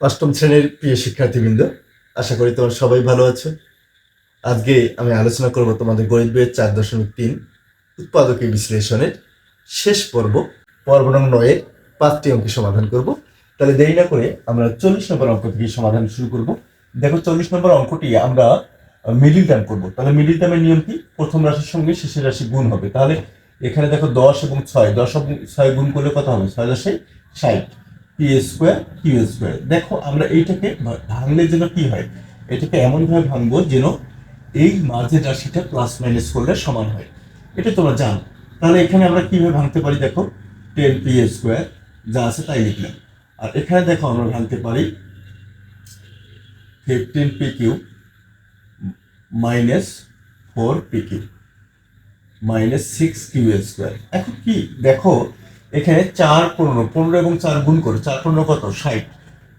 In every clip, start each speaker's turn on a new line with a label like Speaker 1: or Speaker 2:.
Speaker 1: অষ্টম শ্রেণির প্রিয় শিক্ষার্থীবৃন্দ, আশা করি তোমরা সবাই ভালো আছো। আজকে আমি আলোচনা করব তোমাদের গণিত বইয়ের চার দশমিক তিন উৎপাদকী বিশ্লেষণের শেষ পর্ব পর্ব নং নয়ের পাঁচটি অঙ্কের সমাধান করব। তাহলে দেরি না করে আমরা চল্লিশ নম্বর অঙ্ক থেকে সমাধান শুরু করব। দেখো চল্লিশ নম্বর অঙ্কটি আমরা মিডিল টার্ম করব। তাহলে মিডিল টার্মের নিয়ম কি? প্রথম রাশির সঙ্গে শেষের রাশি গুণ হবে। তাহলে এখানে দেখো দশ এবং ছয়, দশ এবং ছয় গুণ করলে কত হবে? ছয় দশে ষাট। পি স্কোয়ার কিউ স্কোয়ার দেখো, আমরা এইটাকে ভাঙলে যেন কি হয়, এটাকে এমনভাবে ভাঙবো যেন এই মাঝের রাশিটা প্লাস মাইনাস করলে সমান হয়। এটা তোমরা জানো। তাহলে এখানে আমরা কীভাবে ভাঙতে পারি দেখো? টেন পি স্কোয়ার যা আছে তাই লিখলাম। আর এখানে দেখো আমরা ভাঙতে পারি fifteen p q minus four p q minus six q square এখন কি? দেখো এখানে চার পনেরো পনেরো এবং চার গুণ করে, চার পনেরো কত? ষাট।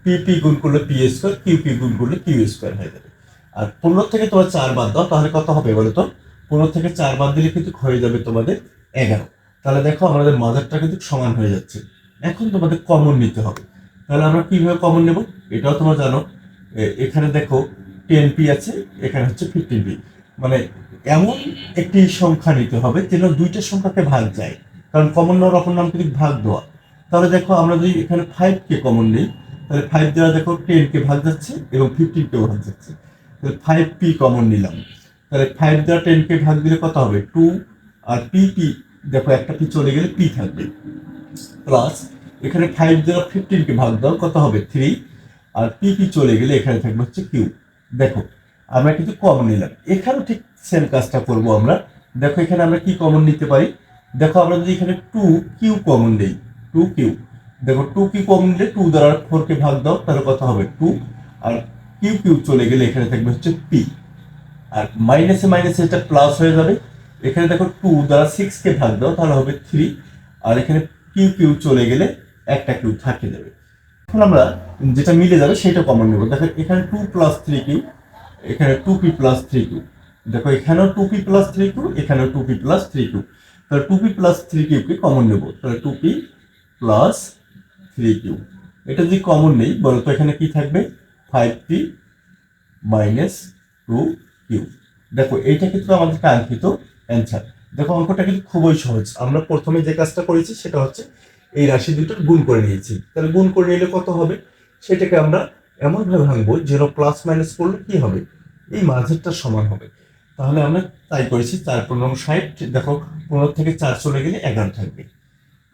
Speaker 1: পি পি গুণ করলে পি স্কোয়ার কিউ পি গুণ করলে কিউ স্কোয়ার হয়ে যাবে। আর পনেরো থেকে তোমার চার বাদ দাও, তাহলে কত হবে বলো তো? পনেরো থেকে চার বাদ দিলে কিন্তু হয়ে যাবে তোমাদের এগারো। তাহলে দেখো আমাদের মাদারটা কিন্তু সমান হয়ে যাচ্ছে। এখন তোমাদের কমন নিতে হবে। তাহলে আমরা কীভাবে কমন নেব? এটাও তোমরা জানো। এখানে দেখো টেন পি আছে, এখানে হচ্ছে ফিফটিন পি মানে এমন একটি সংখ্যা নিতে হবে যেন দুইটা সংখ্যাকে ভাগ যায়। কারণ কমন নেওয়ার অপর নাম কিন্তু ভাগ দেওয়া। তাহলে দেখো, আমরা যদি এখানে ফাইভ কে কমন নিই, তাহলে ফাইভ দেওয়া দেখো টেন কে ভাগ যাচ্ছে এবং ফিফটিন কেও ভাগ যাচ্ছে। তাহলে ফাইভ পি কমন নিলাম। তাহলে ফাইভ দেওয়া টেন কে ভাগ দিলে কত হবে? টু আর পি পি দেখো একটা পি চলে গেলে পি থাকবে। প্লাস এখানে ফাইভ দেওয়া ফিফটিন কে ভাগ দাও, কত হবে? থ্রি আর পি পি চলে গেলে এখানে থাকবে হচ্ছে কিউ দেখো, আমরা কিন্তু কমন নিলাম। এখানেও ঠিক সেম কাজটা করব আমরা। দেখো এখানে আমরা কি কমন নিতে পারি? দেখো আমরা যদি এখানে টু কিউ কমন নেই টু কিউ দেখো টু কিউ কমন নিলে টু দ্বারা ফোর কে ভাগ দাও, তাহলে কত হবে টু আর কিউ কিউ চলে গেলে এখানে থাকবে হচ্ছে পি আর মাইনাসে মাইনাসে এটা প্লাস হয়ে যাবে, এখানে দেখো টু দ্বারা সিক্স কে ভাগ দাও, তাহলে হবে থ্রি আর এখানে কিউ কিউ চলে গেলে একটা কিউ থাকে যাবে। এখন আমরা যেটা মিলে যাবে সেটা কমন নেব। দেখো এখানে টু প্লাস থ্রি কিউ এখানে two p plus three q দেখো এখানেও two p plus three q এখানেও two p plus three q তাহলে টু পি প্লাস থ্রি কিউকে কমন নেব। তাহলে two p plus three q এটা যদি কমন নেই, বলো তো এখানে কি থাকবে? Five p minus two q দেখো, এইটা কিন্তু আমাদের কাঙ্ক্ষিত অ্যান্সার দেখো, অঙ্কটা কিন্তু খুবই সহজ। আমরা প্রথমে যে কাজটা করেছি, সেটা হচ্ছে এই রাশি দুটো গুণ করে নিয়েছি। তাহলে গুণ করে নিলে কত হবে? সেটাকে আমরা এমনভাবে ভাঙবো যেন প্লাস মাইনাস করলে কি হবে? এই মাঝেরটা সমান হবে। তাহলে আমরা তাই করেছি, চার পনেরো ষাট, দেখো, পনেরো থেকে চার চলে গেলে এগারো থাকবে।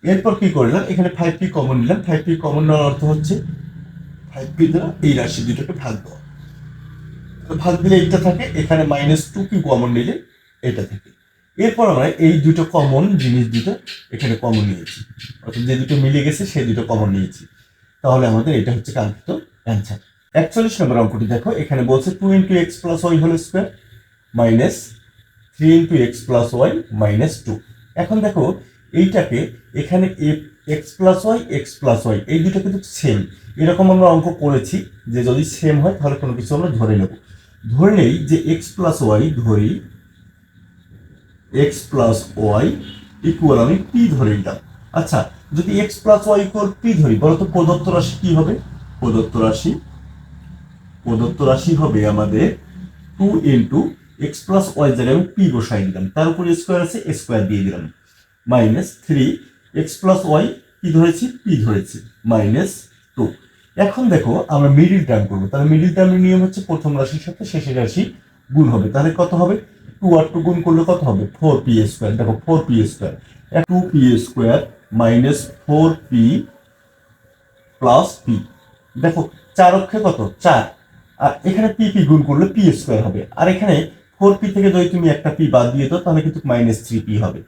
Speaker 1: এরপর কি করলাম? এখানে ফাইভ পি কমন নিলাম। ফাইভ পি কমন নেওয়ার অর্থ হচ্ছে ফাইভ পি দ্বারা এই রাশি দুটোকে ভাগ দেওয়া। ভাগ দিলে এইটা থাকে, এখানে মাইনাস টু কি কমন নিলে এটা থাকে। এরপর আমরা এই দুটো কমন জিনিস দুটো, এখানে কমন নিয়েছি। অর্থাৎ যে দুটো মিলে গেছে সেই দুটো কমন নিয়েছি। তাহলে আমাদের এটা হচ্ছে কাঙ্ক্ষিত অ্যান্সার একচল্লিশ নম্বর অঙ্কটি দেখো, এখানে বলছে two into x plus y whole square minus three into x plus y minus two এখন দেখো, এইটাকে এখানে x plus y x plus y এই দুটো কিন্তু সেম এরকম আমরা অঙ্ক করেছি যে যদি সেম হয় তাহলে কোনো কিছু আমরা ধরে নেব। ধরে নেই যে এক্স প্লাস ওয়াই ধরি এক্স প্লাস ওয়াই ইকুয়াল আমি পি ধরে নিলাম। আচ্ছা যদি x plus y equal p ধরি বলো তো প্রদত্ত রাশি কি হবে? প্রদত্ত রাশি প্রদত্ত রাশি হবে আমাদের two into x plus y জায়গায় আমি পি বসাই দিলাম। তার উপরে স্কোয়ার আছে স্কোয়ার দিয়ে দিলাম। Minus three, x plus y কি ধরেছি? পি ধরেছি। Minus two. এখন দেখো, আমরা মিডিল টার্ম করব। তাহলে মিডিল টার্মের নিয়ম হচ্ছে প্রথম রাশির সাথে শেষের রাশি গুণ হবে। তাহলে কত হবে? টু আর টু গুণ করলে কত হবে? Four p square. দেখো, four p square. Two p square minus four p plus p. দেখো, চার অক্ষে কত? চার। আর এখানে পি পি গুণ করলে পি স্কোয়ার হবে। আর এখানে ফোর পি থেকে যদি তুমি একটা পি বাদ দিয়ে দাও, তাহলে কিন্তু মাইনাস থ্রি পি হবে।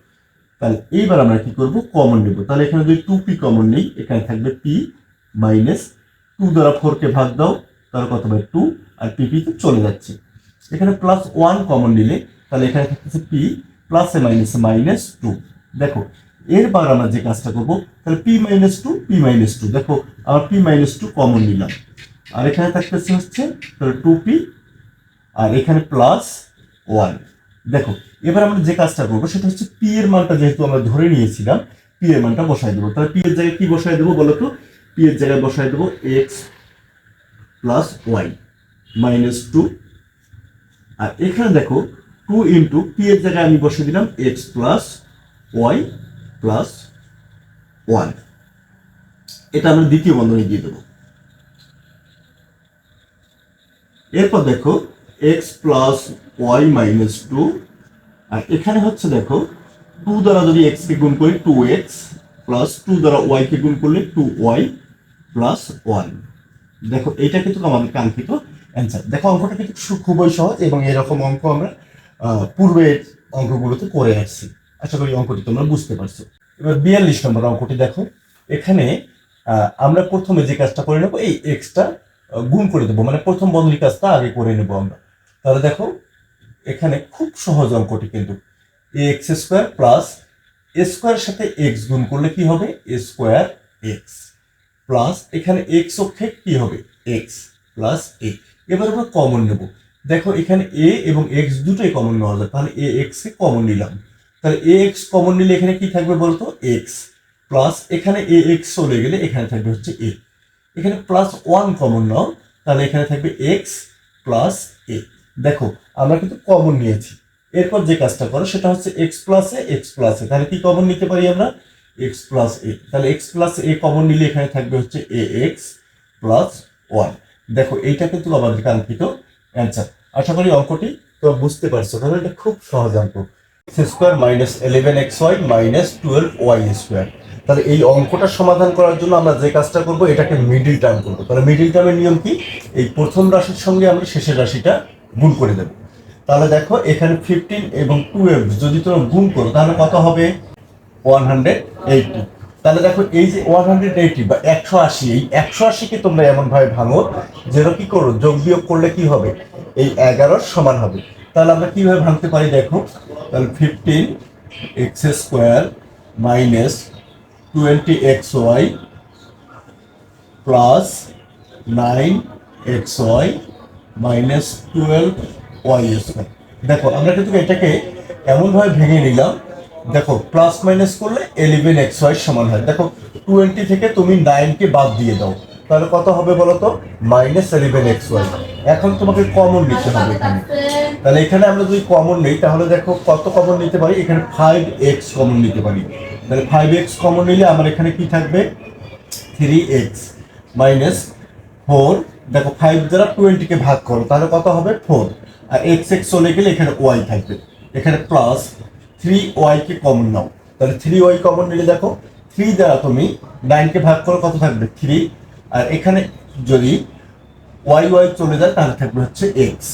Speaker 1: তাহলে এইবার আমরা কি করব? কমন নেব। তাহলে এখানে যদি টু পি কমন নেই, এখানে থাকবে পি মাইনাস টু দ্বারা ফোর কে ভাগ দাও, তাহলে কত হবে? টু আর পি পি তো চলে যাচ্ছে। এখানে প্লাস ওয়ান কমন নিলে, তাহলে এখানে থাকতেছে পি প্লাসে মাইনাসে মাইনাস টু দেখো, এরবার আমরা যে কাজটা করব, তাহলে p minus two p minus two দেখো, আমার পি মাইনাস টু কমন নিলাম। আর এখানে থাকতেছে হচ্ছে, তাহলে টু পি, আর এখানে প্লাস ওয়ান দেখো, এবার আমরা যে কাজটা করব, সেটা হচ্ছে পি এর মানটা যেহেতু আমরা ধরে নিয়েছিলাম পি এর মানটা বসাই দেবো। তাহলে পি এর জায়গায় কি বসাই দেবো বলো তো? পি এর জায়গায় বসাই দেবো x plus y minus two আর এখানে দেখো টু ইন্টু পি এর জায়গায় আমি বসে দিলাম x plus y plus one এটা আমরা দ্বিতীয় বন্ধনী দিয়ে দেবো। এরপর দেখো x plus y minus two আর এখানে হচ্ছে দেখো টু দ্বারা যদি এক্স কে গুণ করি টু এক্স প্লাস টু দ্বারা ওয়াই কে গুণ করলে টু ওয়াই প্লাস ওয়ান দেখো, এটা কিন্তু আমাদের কাঙ্ক্ষিত অ্যান্সার দেখো, অঙ্কটা কিন্তু খুবই সহজ এবং এরকম অঙ্ক আমরা পূর্বের অঙ্কগুলোতে করে আসছি। আশা করি অঙ্কটি তোমরা বুঝতে পারছ। এবার বিয়াল্লিশ নম্বর অঙ্কটি দেখো। এখানে আমরা প্রথমে যে কাজটা করে নেব, এই এক্সটা গুণ করে দেবো। মানে প্রথম বন্ধনীর কাজটা আগে করে নেব আমরা। তাহলে দেখো, এখানে খুব সহজ অঙ্কটি কিন্তু a x square plus a স্কোয়ারের সাথে এক্স গুণ করলে কি হবে? এ স্কোয়ার এক্স প্লাস এখানে এক্স অক্ষে কি হবে? এক্স প্লাস এ এবার আমরা কমন নেব। দেখো, এখানে এ এবং এক্স দুটোই কমন নেওয়া যায়। তাহলে এ এক্স কে কমন নিলাম। তাহলে এ এক্স কমন নিলে এখানে কি থাকবে বলতো? এক্স প্লাস এখানে এ এক্স চলে গেলে এখানে থাকবে হচ্ছে এ এখানে প্লাস ওয়ান কমন নাও, তাহলে এখানে থাকবে এক্স প্লাস এ দেখো, আমরা কিন্তু কমন নিয়েছি। এরপর যে কাজটা করো, সেটা হচ্ছে x plus a x plus a তাহলে কি কমন নিতে পারি আমরা? এক্স প্লাস এ তাহলে এক্স প্লাস এ কমন নিলে এখানে থাকবে হচ্ছে এ এক্স প্লাস ওয়ান দেখো, এইটা কিন্তু আমাদের কাঙ্ক্ষিত অ্যান্সার আশা করি অঙ্কটি তো বুঝতে পারছ তাহলে এটা খুব সহজ অঙ্ক। Square minus eleven x y minus twelve y square তাহলে এই অঙ্কটা সমাধান করার জন্য আমরা যে কাজটা করব, এটাকে মিডিল টার্ম করব। তাহলে মিডিল টার্মের নিয়ম কি? এই প্রথম রাশির সঙ্গে আমরা শেষের রাশিটা গুণ করে দেবে। তাহলে দেখো, এখানে ফিফটিন এবং টুয়েলভ যদি তোমরা গুণ করো, তাহলে কত হবে? ওয়ান হান্ড্রেড এইটি তাহলে দেখো, এই যে ওয়ান হান্ড্রেড এইটি বা একশো আশি, এই একশো আশিকে তোমরা এমনভাবে ভাঙো, যেন কি করো, যোগ বিয়োগ করলে কি হবে? এই এগারোর সমান হবে। তাহলে আমরা কীভাবে ভাঙতে পারি দেখো? তাহলে fifteen x square minus twenty x y plus nine x y minus twelve y square দেখো, আমরা কিন্তু এটাকে এমনভাবে ভেঙে নিলাম। দেখো প্লাস মাইনাস করলে এলিভেন এক্স ওয়াই সমান হয়। দেখো টোয়েন্টি থেকে তুমি নাইনকে বাদ দিয়ে দাও। তাহলে কত হবে বলো তো মাইনাস এলিভেন এক্স ওয়াই এখন তোমাকে কমন নিতে হবে এখানে। তাহলে এখানে আমরা যদি কমন নিই, তাহলে দেখো কত কমন নিতে পারি? এখানে ফাইভ এক্স কমন নিতে পারি। তাহলে ফাইভ এক্স কমন নিলে আমার এখানে কি থাকবে? থ্রি এক্স মাইনাস ফোর দেখো ফাইভ দ্বারা টোয়েন্টিকে ভাগ করো, তাহলে কত হবে? ফোর আর এক্স এক্স চলে গেলে এখানে ওয়াই থাকবে। এখানে প্লাস থ্রি ওয়াইকে কমন নাও। তাহলে থ্রি ওয়াই কমন নিলে দেখো থ্রি দ্বারা তুমি নাইনকে ভাগ করো, কত থাকবে? থ্রি আর এখানে যদি ওয়াই ওয়াই চলে যায়, তাহলে থাকবে হচ্ছে এক্স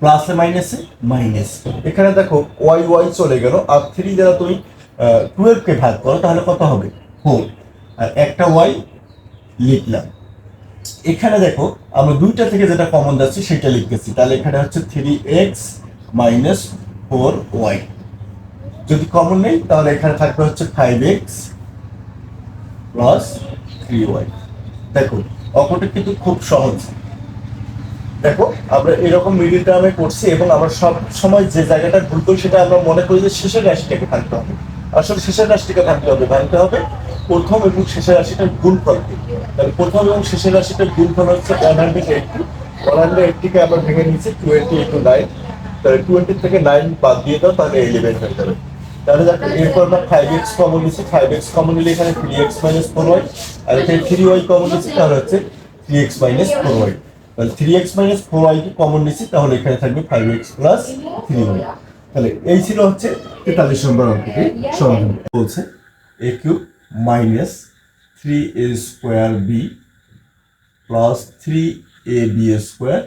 Speaker 1: প্লাসে মাইনাসে মাইনাস এখানে দেখো ওয়াই ওয়াই চলে গেল, আর থ্রি দ্বারা তুমি টুয়েলভকে ভাগ করো, তাহলে কত হবে? ফোর আর একটা ওয়াই লিখলাম। এখানে দেখো, আমরা দুইটা থেকে যেটা কমন যাচ্ছে সেটা লিখতেছি। তাহলে এখানে হচ্ছে three x minus four y যদি কমন নেই, তাহলে এখানে থাকবে হচ্ছে five x plus three y দেখো, অঙ্কটা কিন্তু খুব সহজ। দেখো, আমরা এরকম মিডিল টার্মে করছি এবং আমরা সব সময় যে জায়গাটা ভুল করি সেটা আমরা মনে করি যে শেষের রাশিটাকে থাকতে হবে। আসলে শেষের রাশিটাকে থাকতে হবে, ভাঙতে হবে প্রথম এবং শেষের রাশিটার গুণফলকে তাহলে প্রথম এবং শেষের রাশিটার গুণফল হচ্ছে one hundred eighty one hundred এইটটিকে আমরা ভেঙে নিয়েছি টোয়েন্টি ইন্টু নাইন তাহলে টোয়েন্টি থেকে নাইন বাদ দিয়ে দাও, তাহলে ইলেভেন হয়ে যাবে। তাহলে দেখো, এরপর আমরা ফাইভ এক্স কমন নিচ্ছি ফাইভ এক্স কমন নিলে এখানে three x minus four y আর এখানে থ্রি ওয়াই কমন নিচ্ছি তাহলে হচ্ছে three x minus four y তাহলে থ্রি এক্স মাইনাস ফোর ওয়াইকে কমন নিচ্ছি তাহলে এখানে থাকবে five x plus three y তাহলে এই ছিল হচ্ছে তেতাল্লিশ নম্বর অঙ্কটি সমাধান। বলছে a cube minus three a square b plus three a b square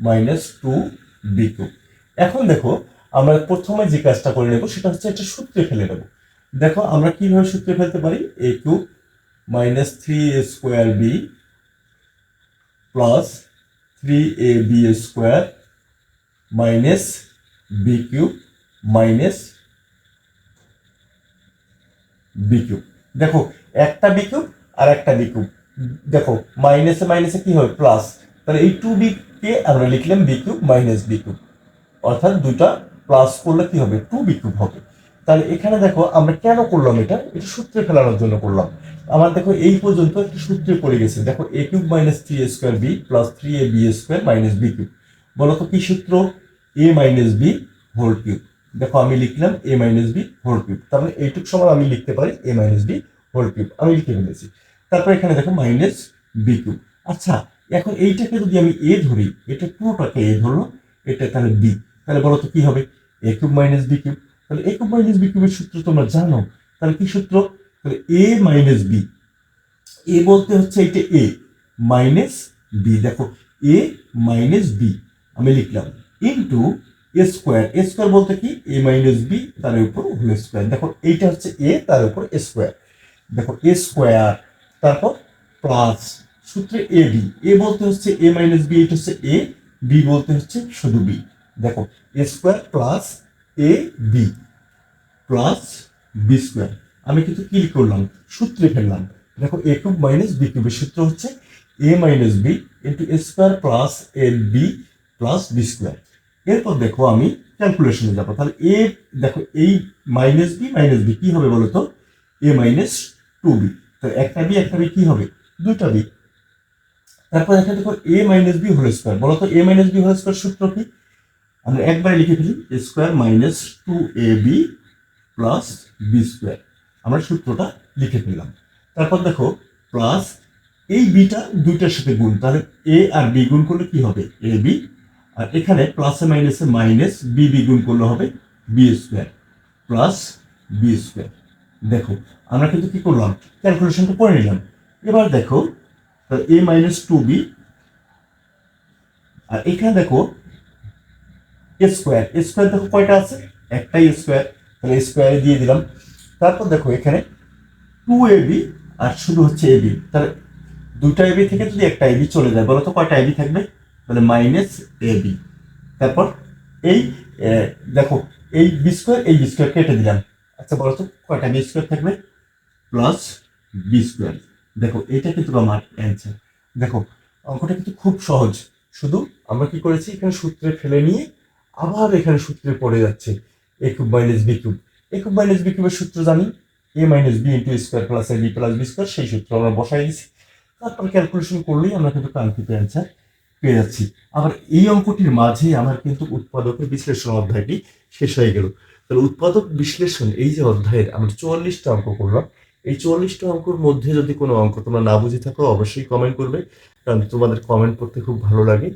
Speaker 1: minus two b cube. এখন দেখো, আমরা প্রথমে যে কাজটা করে নেব সেটা হচ্ছে একটা সূত্রে ফেলে নেব। দেখো, আমরা কীভাবে সূত্রে ফেলতে পারি? A cube minus three a square b plus three a b square minus b cube minus b দেখো, একটা বি আর একটা বি দেখো, মাইনাসে মাইনাসে কি হবে প্লাস। তাহলে এই টু বি কে আমরা লিখলাম বি মাইনাস বি অর্থাৎ দুটা প্লাস করলে কি হবে? টু বি হবে। তাহলে এখানে দেখো, আমরা কেন করলাম এটা? এটা সূত্রে ফেলানোর জন্য করলাম। আমার দেখো, এই পর্যন্ত একটা সূত্রে পড়ে গেছে। দেখো a cube minus three a square b plus three a b square minus b cube. বলো তো কি সূত্র? A minus b whole cube. দেখো আমি লিখলাম a minus b whole cube তার মানে এইটুক আমি লিখতে পারি a minus b whole cube আমি লিখে ফেলেছি। তারপর এখানে দেখো মাইনাস বি কিউব আচ্ছা এখন এইটাকে যদি আমি এ ধরি, এটা পুরোটাকে এ ধরলো, এটা তাহলে বি তাহলে বলো তো কি হবে? A cube minus b cube তাহলে এ কিউব মাইনাস বি কিউবের সূত্র তোমরা জানো। তাহলে কি সূত্র? তাহলে এ মাইনাস বি এ বলতে হচ্ছে এটা এ মাইনাস বি দেখো এ মাইনাস বি আমি লিখলাম। Into a square a square বলতে কি? এ মাইনাস বি তার উপর হোল স্কোয়ার দেখো, এইটা হচ্ছে এ তার উপর এ স্কোয়ার দেখো এ স্কোয়ার তারপর প্লাস সূত্রে এ বি এ বলতে হচ্ছে এ মাইনাস বি এটা হচ্ছে এ বি বলতে হচ্ছে শুধু বি দেখো a square plus a b plus b square আমি কিন্তু কি করলাম? সূত্রে ফেললাম। দেখো এ কিউব মাইনাস বি কিউবের সূত্র হচ্ছে a minus b into a square plus a b plus b square এরপর দেখো আমি ক্যালকুলেশনে যাব। তাহলে এ, দেখো, এই মাইনাস বি মাইনাস বি কী হবে বলো তো এ মাইনাস টু বি তো একটা বি একটা বি কী হবে? দুইটা বি তারপর এখানে দেখো a minus b whole square বলো তো a minus b whole square সূত্র কি? আমরা একবারে লিখে ফেলি a square minus two a b plus b square আমরা সূত্রটা লিখে ফেললাম। তারপর দেখো প্লাস এই বিটা দুইটার সাথে গুণ। তাহলে এ আর বি গুণ করলে কি হবে? এ বি আর এখানে প্লাসে মাইনাসে মাইনাস বি বি গুণ করলে হবে b square plus b square দেখো, আমরা কিন্তু কি করলাম? ক্যালকুলেশনটা করে নিলাম। এবার দেখো এ মাইনাস টু বি আর এখানে দেখো এ স্কোয়ার এ স্কোয়ার দেখো কয়টা আছে? একটাই স্কোয়ার তাহলে স্কোয়ারে দিয়ে দিলাম। তারপর দেখো এখানে টু এ বি আর শুধু হচ্ছে এ বি তাহলে দুটা এবি থেকে যদি একটা এবি চলে যায়, বলো তো কয়টা এবি থাকবে? তাহলে মাইনাস এ বি তারপর এই দেখো, এই বি স্কোয়ার এই বি স্কোয়ার কেটে দিলাম। আচ্ছা বলো তো কয়টা বি স্কোয়ার থাকবে? প্লাস বি স্কোয়ার দেখো, এটা কিন্তু আমার অ্যান্সার দেখো, অঙ্কটা কিন্তু খুব সহজ। শুধু আমরা কি করেছি? এখানে সূত্রে ফেলে নিয়ে আবার এখানে সূত্রে পড়ে যাচ্ছে। A cube minus b cube a cube minus b কিউবের সূত্র জানি। A minus b into square plus a b plus b square সেই সূত্র আমরা বসাই দিচ্ছি তারপর ক্যালকুলেশন করলেই আমরা কিন্তু কাঙ্ক্ষিত অ্যান্সার পেয়ে যাচ্ছি। আবার এই অঙ্কটির মাঝে আমার কিন্তু উৎপাদকের বিশ্লেষণ অধ্যায়টি শেষ হয়ে গেল। তাহলে উৎপাদক বিশ্লেষণ, এই যে অধ্যায়ের আমরা চুয়াল্লিশটা অঙ্ক করলাম। এই চুয়াল্লিশটা অঙ্কর মধ্যে যদি কোনো অঙ্ক তোমরা না বুঝে থাকো, অবশ্যই কমেন্ট করবে, কারণ তোমাদের কমেন্ট করতে খুব ভালো লাগে।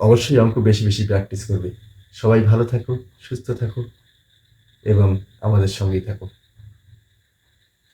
Speaker 1: অবশ্যই অঙ্ক বেশি বেশি প্র্যাকটিস করবে। সবাই ভালো থাকো, সুস্থ থাকো, এবং আমাদের সঙ্গেই থাকো।